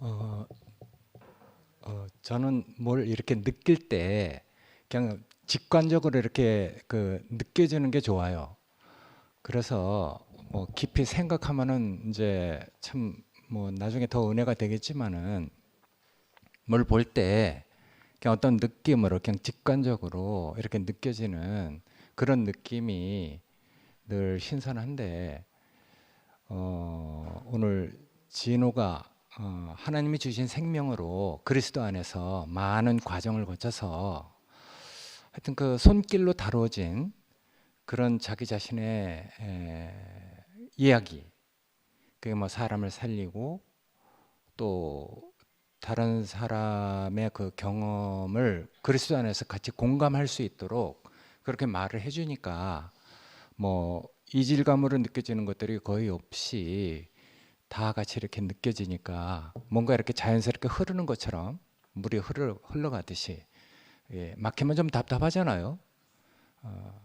어, 어, 저는 뭘 이렇게 느낄 때 그냥 직관적으로 이렇게 그 느껴지는 게 좋아요. 그래서 뭐 깊이 생각하면은 이제 참 뭐 나중에 더 은혜가 되겠지만은 뭘 볼 때 그냥 어떤 느낌으로 그냥 직관적으로 이렇게 느껴지는 그런 느낌이 늘 신선한데 어, 오늘 진호가 어, 하나님이 주신 생명으로 그리스도 안에서 많은 과정을 거쳐서 하여튼 그 손길로 다루어진 그런 자기 자신의 에, 이야기 그게 뭐 사람을 살리고 또 다른 사람의 그 경험을 그리스도 안에서 같이 공감할 수 있도록 그렇게 말을 해주니까 뭐 이질감으로 느껴지는 것들이 거의 없이 다 같이 이렇게 느껴지니까 뭔가 이렇게 자연스럽게 흐르는 것처럼 물이 흐르, 흘러가듯이 예, 막히면 좀 답답하잖아요. 어,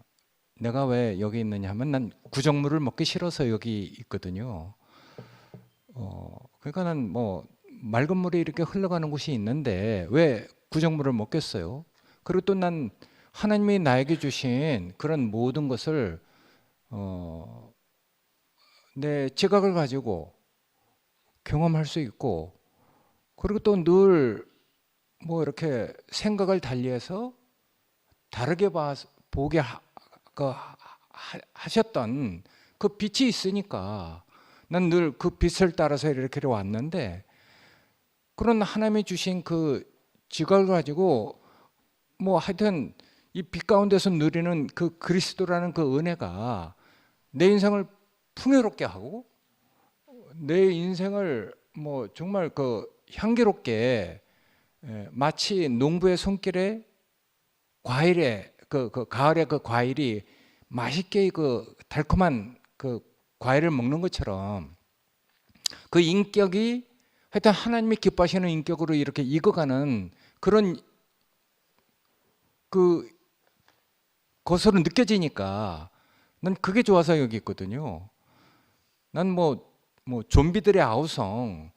내가 왜 여기 있느냐 하면 난 구정물을 먹기 싫어서 여기 있거든요. 어, 그러니까 난 뭐 맑은 물이 이렇게 흘러가는 곳이 있는데 왜 구정물을 먹겠어요? 그리고 또 난 하나님이 나에게 주신 그런 모든 것을 어, 내 지각을 가지고 경험할 수 있고 그리고 또 늘 뭐 이렇게 생각을 달리해서 다르게 봐, 보게 하, 그 하- 하셨던 그 빛이 있으니까 난 늘 그 빛을 따라서 이렇게 왔는데 그런 하나님이 주신 그 지각을 가지고 뭐 하여튼 이 빛 가운데서 누리는 그 그리스도라는 그 은혜가 내 인생을 풍요롭게 하고 내 인생을 뭐 정말 그 향기롭게 에, 마치 농부의 손길에 과일에 그, 그 가을에 그 과일이 맛있게 그 달콤한 그 과일을 먹는 것처럼 그 인격이 하여튼 하나님이 기뻐하시는 인격으로 이렇게 익어가는 그런 그 것으로 느껴지니까 난 그게 좋아서 여기 있거든요. 난 뭐 뭐 좀비들의 아우성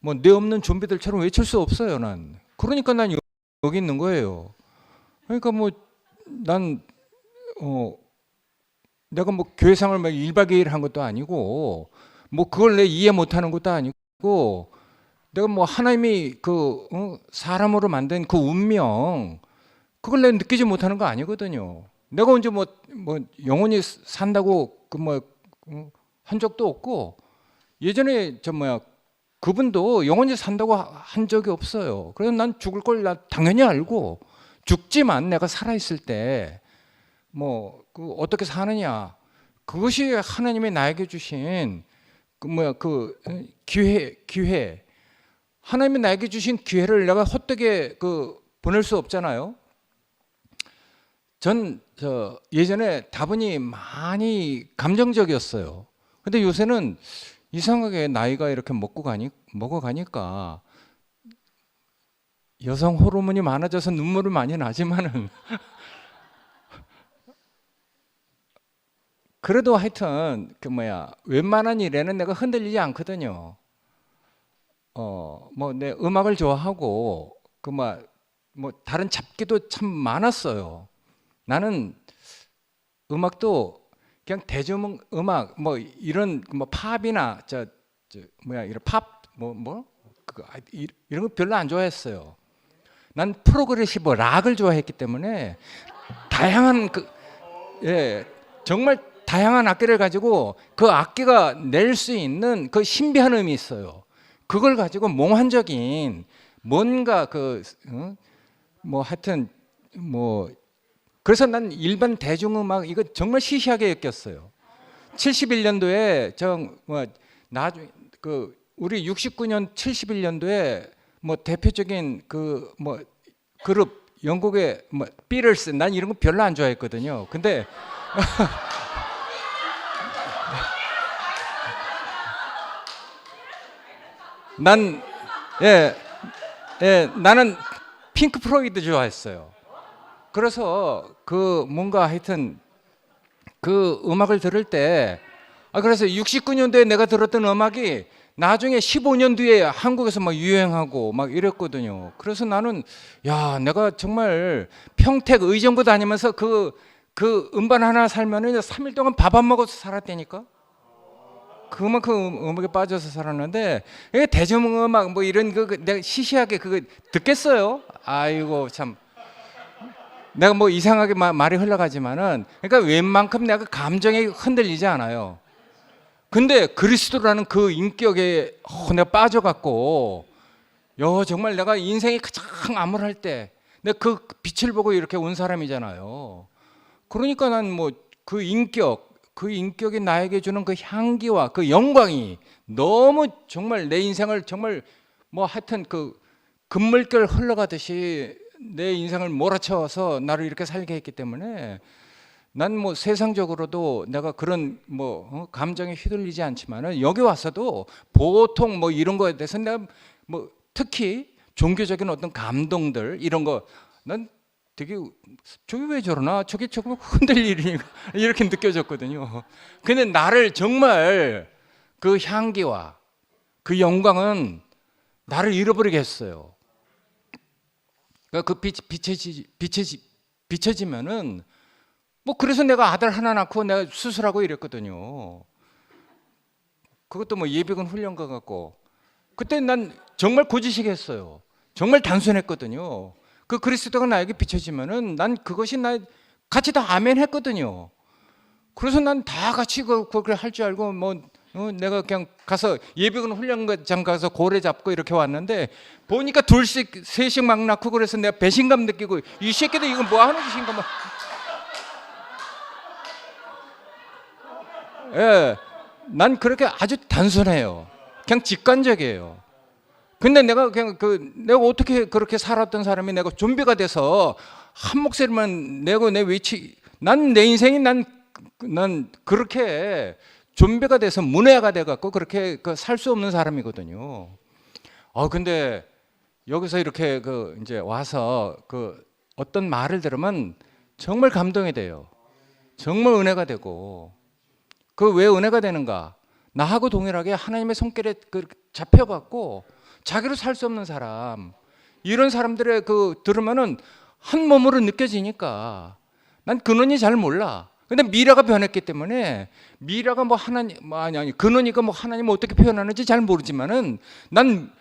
뭐뇌 없는 좀비들처럼 외칠 수 없어요. 난 그러니까 난 여- 여기 있는 거예요. 그러니까 뭐난 어 내가 뭐 교회생활 막 1박 2일 한 것도 아니고 뭐 그걸 내 이해 못 하는 것도 아니고 내가 뭐 하나님이 그 어, 사람으로 만든 그 운명 그걸 내가 느끼지 못하는 거 아니거든요. 내가 언제 뭐, 뭐 영원히 산다고 그 뭐 한 적도 없고 예전에 저 뭐야 그분도 영원히 산다고 하- 한 적이 없어요. 그래서 난 죽을 걸 나 당연히 알고 죽지만 내가 살아 있을 때 뭐 그 어떻게 사느냐 그것이 하나님이 나에게 주신 그 뭐야 그 어, 기회 기회 하나님이 나에게 주신 기회를 내가 헛되게 그 보낼 수 없잖아요. 전 저 예전에 다분히 많이 감정적이었어요. 근데 요새는 이상하게 나이가 이렇게 먹고 가니 먹어 가니까 여성 호르몬이 많아져서 눈물을 많이 나지만은 그래도 하여튼 그 뭐야 웬만한 일에는 내가 흔들리지 않거든요. 어 뭐 내 음악을 좋아하고 그뭐 뭐 다른 잡기도 참 많았어요. 나는 음악도 그냥 대중 음악 뭐 이런 뭐 팝이나 저, 저 뭐야 이런 팝뭐뭐 그거 아, 이- 이런 거 별로 안 좋아했어요. 난 프로그레시브 락을 좋아했기 때문에 다양한 그 예, 정말 다양한 악기를 가지고 그 악기가 낼 수 있는 그 신비한 음이 있어요. 그걸 가지고 몽환적인 뭔가 그 뭐 하여튼 뭐 그래서 난 일반 대중음악 이거 정말 시시하게 엮였어요. 71년도에 저뭐 나중 그 우리 69년 71년도에 뭐 대표적인 그 뭐 그룹 영국의 뭐 비틀스 난 이런 거 별로 안 좋아했거든요. 근데 난 예, 예, 나는 핑크 플로이드 좋아했어요. 그래서 그 뭔가 하여튼 그 음악을 들을 때 아 그래서 69년도에 내가 들었던 음악이 나중에 15년 뒤에 한국에서 막 유행하고 막 이랬거든요. 그래서 나는 야 내가 정말 평택 의정부 다니면서 그 그 음반 하나 살면은 3일 동안 밥 안 먹어서 살았다니까. 그만큼 음- 음악에 빠져서 살았는데 대중음악 뭐 이런 그그 내가 시시하게 그거 듣겠어요? 아이고 참 내가 뭐 이상하게 마- 말이 흘러가지만은 그러니까 웬만큼 내가 감정이 흔들리지 않아요. 근데 그리스도라는 그 인격에 어, 내가 빠져갖고 여 정말 내가 인생이 가장 암울할 때 내가 그 빛을 보고 이렇게 온 사람이잖아요. 그러니까 난 뭐 그 인격 그 인격이 나에게 주는 그 향기와 그 영광이 너무 정말 내 인생을 정말 뭐 하여튼 그 금물결 흘러가듯이 내 인생을 몰아쳐서 나를 이렇게 살게 했기 때문에 난 뭐 세상적으로도 내가 그런 뭐 어, 감정에 휘둘리지 않지만은 여기 와서도 보통 뭐 이런 거에 대해서 내가 뭐 특히 종교적인 어떤 감동들 이런 거 난 되게 저게 왜 저러나 저게 조금 흔들 일이니까 이렇게 느껴졌거든요. 근데 나를 정말 그 향기와 그 영광은 나를 잃어버리게 했어요. 그러니까 그 빛, 비춰지, 비춰지, 비춰지면은 뭐 그래서 내가 아들 하나 낳고 내가 수술하고 이랬거든요. 그것도 뭐 예비군 훈련가 같고 그때 난 정말 고지식했어요. 정말 단순했거든요. 그 그리스도가 나에게 비춰지면은 난 그것이 나 같이 다 아멘 했거든요. 그래서 난 다 같이 그 그걸 할 줄 알고 뭐 어, 내가 그냥 가서 예비군 훈련장 가서 고래 잡고 이렇게 왔는데 보니까 둘씩 셋씩 막 낳고 그래서 내가 배신감 느끼고 이 새끼들 이거 뭐 하는 짓인가 막 예, 난 그렇게 아주 단순해요. 그냥 직관적이에요. 근데 내가 그냥 그 내가 어떻게 그렇게 살았던 사람이 내가 좀비가 돼서 한 목소리만 내고 내 위치 난 내 인생이 난 난 그렇게 좀비가 돼서 문외가 돼 갖고 그렇게 살수 없는 사람이거든요. 어 근데 여기서 이렇게 그 이제 와서 그 어떤 말을 들으면 정말 감동이 돼요. 정말 은혜가 되고 그 왜 은혜가 되는가? 나하고 동일하게 하나님의 손길에 그 잡혀갖고 자기로 살 수 없는 사람 이런 사람들의 그 들으면은 한 몸으로 느껴지니까 난 근원이 잘 몰라. 근데 미라가 변했기 때문에 미라가 뭐 하나님 뭐 아니 아니 근원이가 뭐 하나님 어떻게 표현하는지 잘 모르지만은 난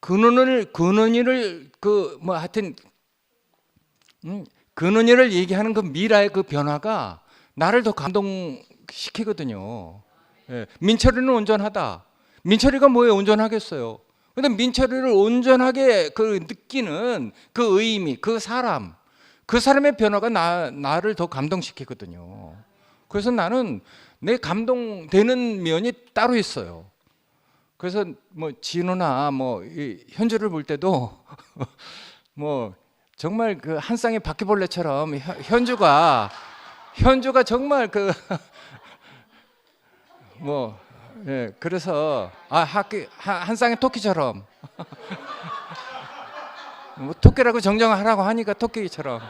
근원을 근원이를 그 뭐 하여튼 음, 근원이를 얘기하는 그 미라의 그 변화가 나를 더 감동시키거든요. 예, 민철이는 온전하다. 민철이가 뭐에 온전하겠어요? 근데 민철이를 온전하게 그 느끼는 그 의미, 그 사람, 그 사람의 변화가 나, 나를 더 감동시키거든요. 그래서 나는 내 감동되는 면이 따로 있어요. 그래서 뭐 진우나 뭐이 현주를 볼 때도 뭐 정말 그 한 쌍의 바퀴벌레처럼 현- 현주가 현주가 정말 그 뭐 예, 그래서 아 학기 한, 한 쌍의 토끼처럼 뭐 토끼라고 정정하라고 하니까 토끼처럼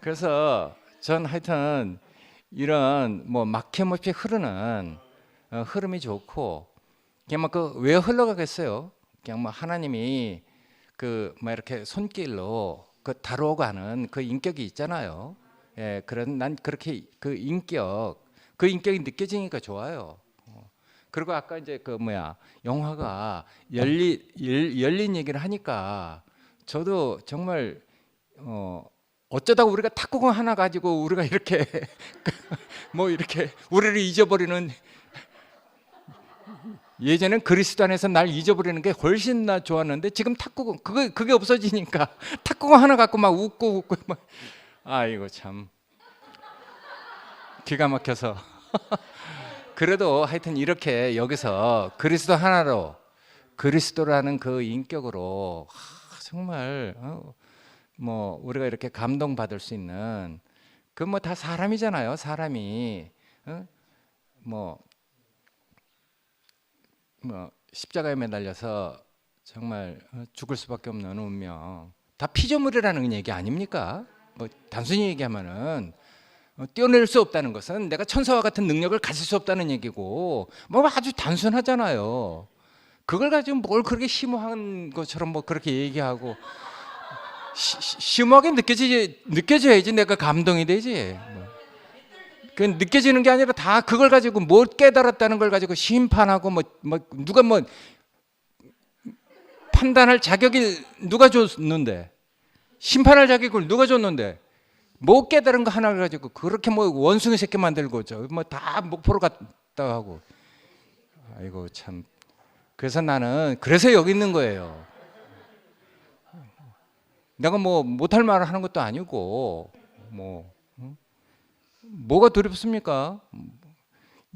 그래서 전 하여튼 이런 뭐 막힘없이 흐르는 어, 흐름이 좋고 그냥 막그왜 흘러가겠어요? 그냥 뭐 하나님이 그뭐 이렇게 손길로 그 다루어가는 그 인격이 있잖아요. 예, 그런 난 그렇게 그 인격 그 인격이 느껴지니까 좋아요. 어. 그리고 아까 이제 그 뭐야 영화가 열리 열, 열린 얘기를 하니까 저도 정말 어 어쩌다 우리가 탁구공 하나 가지고 우리가 이렇게 뭐 이렇게 우리를 잊어버리는 예전엔 그리스도 안에서 날 잊어버리는 게 훨씬 나 좋았는데 지금 탁구공 그게 그게 없어지니까 탁구공 하나 갖고 막 웃고 웃고 막 아이고 참 기가 막혀서 그래도 하여튼 이렇게 여기서 그리스도 하나로 그리스도라는 그 인격으로 하, 정말 어, 뭐 우리가 이렇게 감동 받을 수 있는 그 뭐 다 사람이잖아요 사람이 어? 뭐, 뭐 십자가에 매달려서 정말 어, 죽을 수밖에 없는 운명 다 피조물이라는 얘기 아닙니까? 뭐 단순히 얘기하면은 어, 떼어낼 수 없다는 것은 내가 천사와 같은 능력을 가질 수 없다는 얘기고 뭐 아주 단순하잖아요. 그걸 가지고 뭘 그렇게 심오한 것처럼 뭐 그렇게 얘기하고 시- 시- 심오하게 느껴지 느껴져야지 내가 감동이 되지. 뭐. 그 느껴지는 게 아니라 다 그걸 가지고 못 깨달았다는 걸 가지고 심판하고 뭐, 뭐 누가 뭐 판단할 자격이 누가 줬는데 심판할 자격을 누가 줬는데 못 깨달은 거 하나를 가지고 그렇게 뭐 원숭이 새끼 만들고 저뭐다 목포로 갔다 하고 아이고 참 그래서 나는 그래서 여기 있는 거예요. 내가 뭐 못할 말을 하는 것도 아니고 뭐 응? 뭐가 두렵습니까?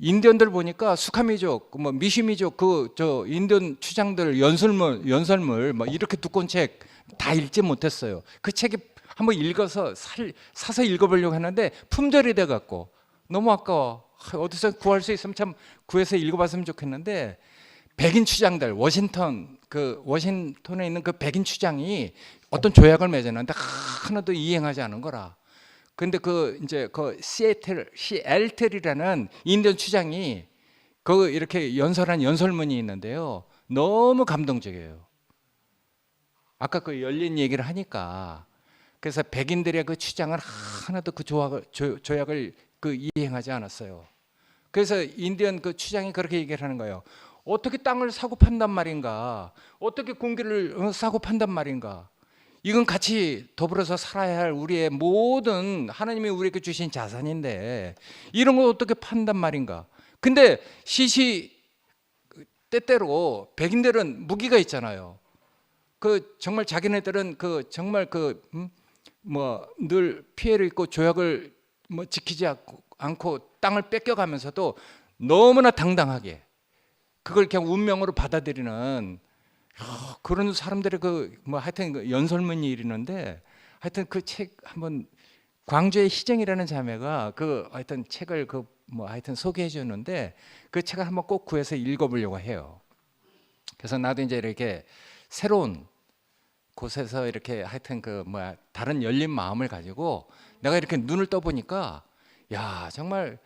인디언들 보니까 수카미족, 뭐 미시미족 그 저 인디언 추장들 연설물 연설물 뭐 이렇게 두꺼운 책 다 읽지 못했어요. 그 책이 한번 읽어서 살, 사서 읽어보려고 했는데 품절이 돼 갖고 너무 아까워. 하, 어디서 구할 수 있으면 참 구해서 읽어봤으면 좋겠는데 백인 추장들 워싱턴 그 워싱턴에 있는 그 백인 추장이 어떤 조약을 맺었는데 하나도 이행하지 않은 거라. 근데 그 이제 그 시애틀 시엘틀이라는 인디언 추장이 그 이렇게 연설한 연설문이 있는데요. 너무 감동적이에요. 아까 그 열린 얘기를 하니까 그래서 백인들의 그 추장을 하나도 그 조약을, 조, 조약을 그 이행하지 않았어요. 그래서 인디언 그 추장이 그렇게 얘기를 하는 거예요. 어떻게 땅을 사고 판단 말인가? 어떻게 공기를 어, 사고 판단 말인가? 이건 같이 더불어서 살아야 할 우리의 모든 하나님이 우리에게 주신 자산인데 이런 걸 어떻게 판단 말인가? 근데 시시 때때로 백인들은 무기가 있잖아요. 그 정말 자기네들은 그 정말 그 뭐 늘 피해를 입고 조약을 뭐 지키지 않고, 않고 땅을 뺏겨가면서도 너무나 당당하게 그걸 그냥 운명으로 받아들이는 어, 그런 사람들의 그 뭐 하여튼 그 연설문이 이르는데 하여튼 그 책 한번 광주의 희정이라는 자매가 그 하여튼 책을 그 뭐 하여튼 소개해 줬는데 그 책을 한번 꼭 구해서 읽어보려고 해요. 그래서 나도 이제 이렇게 새로운 곳에서 이렇게 하여튼 그 뭐야 다른 열린 마음을 가지고 내가 이렇게 눈을 떠 보니까 야 정말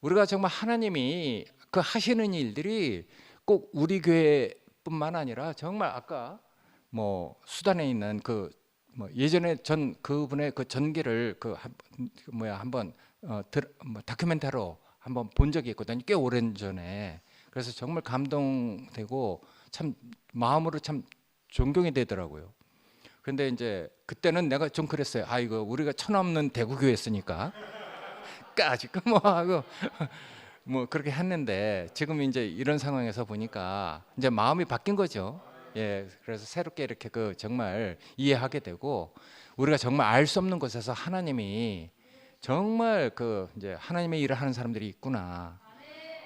우리가 정말 하나님이 그 하시는 일들이 꼭 우리 교회뿐만 아니라 정말 아까 뭐 수단에 있는 그 뭐 예전에 전 그분의 그 전기를 그 한- 그 뭐야 한번 어, 들, 뭐 다큐멘터로 한번 본 적이 있거든요. 꽤 오랜 전에. 그래서 정말 감동되고 참 마음으로 참 존경이 되더라고요. 근데 이제 그때는 내가 좀 그랬어요. 아 이거 우리가 천없는 대구교회였으니까 까짓거 뭐 하고 뭐 그렇게 했는데 지금 이제 이런 상황에서 보니까 이제 마음이 바뀐 거죠. 예, 그래서 새롭게 이렇게 그 정말 이해하게 되고 우리가 정말 알 수 없는 곳에서 하나님이 정말 그 이제 하나님의 일을 하는 사람들이 있구나.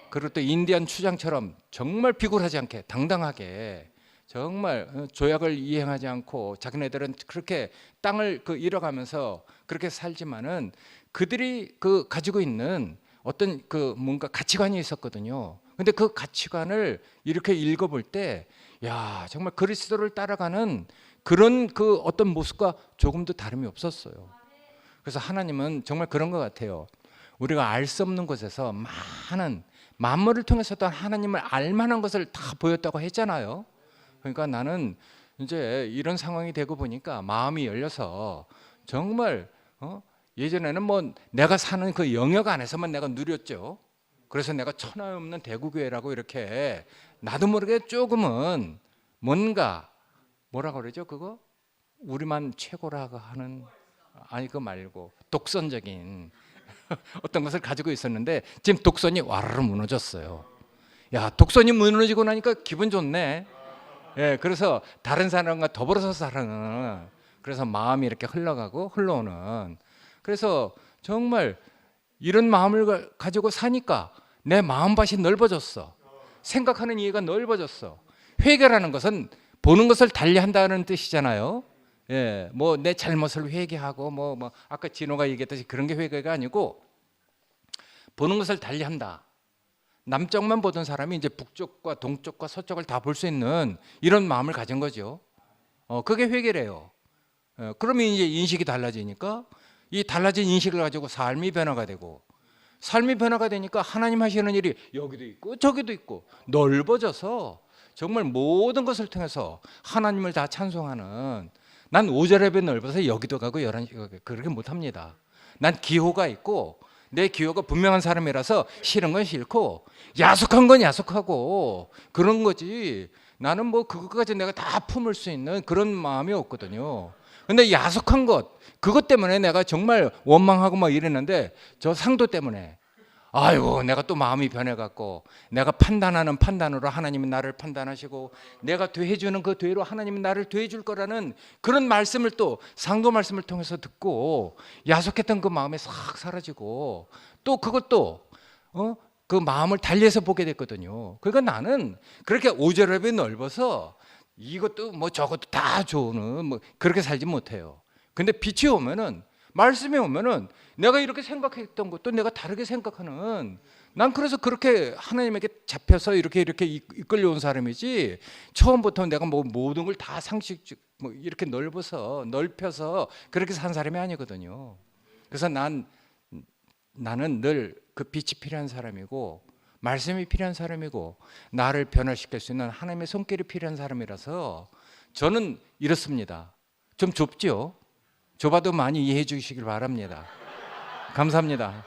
그리고 또 인디언 추장처럼 정말 비굴하지 않게 당당하게 정말 어, 조약을 이행하지 않고 자기네들은 그렇게 땅을 그 잃어가면서 그렇게 살지만은 그들이 그 가지고 있는 어떤 그 뭔가 가치관이 있었거든요. 근데 그 가치관을 이렇게 읽어볼 때, 야 정말 그리스도를 따라가는 그런 그 어떤 모습과 조금도 다름이 없었어요. 그래서 하나님은 정말 그런 것 같아요. 우리가 알 수 없는 곳에서 많은 만물을 통해서 도 하나님을 알만한 것을 다 보였다고 했잖아요. 그러니까 나는 이제 이런 상황이 되고 보니까 마음이 열려서 정말 어? 예전에는 뭐 내가 사는 그 영역 안에서만 내가 누렸죠. 그래서 내가 천하 없는 대구교회라고 이렇게 나도 모르게 조금은 뭔가 뭐라 그러죠 그거 우리만 최고라고 하는 아니 그거 말고 독선적인 어떤 것을 가지고 있었는데 지금 독선이 와르르 무너졌어요. 야 독선이 무너지고 나니까 기분 좋네. 예, 그래서 다른 사람과 더불어서 살아는 그래서 마음이 이렇게 흘러가고 흘러오는 그래서 정말 이런 마음을 가- 가지고 사니까 내 마음밭이 넓어졌어. 생각하는 이해가 넓어졌어. 회개라는 것은 보는 것을 달리한다는 뜻이잖아요. 예, 뭐 내 잘못을 회개하고 뭐, 뭐 아까 진호가 얘기했듯이 그런 게 회개가 아니고 보는 것을 달리한다. 남쪽만 보던 사람이 이제 북쪽과 동쪽과 서쪽을 다 볼 수 있는 이런 마음을 가진 거죠. 어, 그게 회개래요. 어, 그러면 이제 인식이 달라지니까 이 달라진 인식을 가지고 삶이 변화가 되고 삶이 변화가 되니까 하나님 하시는 일이 여기도 있고 저기도 있고 넓어져서 정말 모든 것을 통해서 하나님을 다 찬송하는 난 5절 예배 넓어서 여기도 가고 11시 가고 그렇게 못 합니다. 난 기호가 있고 내 기호가 분명한 사람이라서 싫은 건 싫고 야속한 건 야속하고 그런 거지 나는 뭐 그것까지 내가 다 품을 수 있는 그런 마음이 없거든요. 근데 야속한 것 그것 때문에 내가 정말 원망하고 막 이랬는데 저 상도 때문에 아이고 내가 또 마음이 변해갖고 내가 판단하는 판단으로 하나님은 나를 판단하시고 내가 되해주는 그 되로 하나님은 나를 되해줄 거라는 그런 말씀을 또 상도 말씀을 통해서 듣고 야속했던 그 마음이 싹 사라지고 또 그것도 어? 그 마음을 달리해서 보게 됐거든요. 그러니까 나는 그렇게 오절업이 넓어서 이것도 뭐 저것도 다 좋은 뭐 그렇게 살지 못해요. 근데 빛이 오면은 말씀이 오면은 내가 이렇게 생각했던 것도 내가 다르게 생각하는 난 그래서 그렇게 하나님에게 잡혀서 이렇게 이렇게 이- 이끌려온 사람이지 처음부터 내가 뭐 모든 걸 다 상식 뭐 이렇게 넓어서 넓혀서 그렇게 산 사람이 아니거든요. 그래서 난 나는 늘 그 빛이 필요한 사람이고 말씀이 필요한 사람이고 나를 변화시킬 수 있는 하나님의 손길이 필요한 사람이라서 저는 이렇습니다. 좀 좁죠? 좁아도 많이 이해해 주시길 바랍니다. 감사합니다.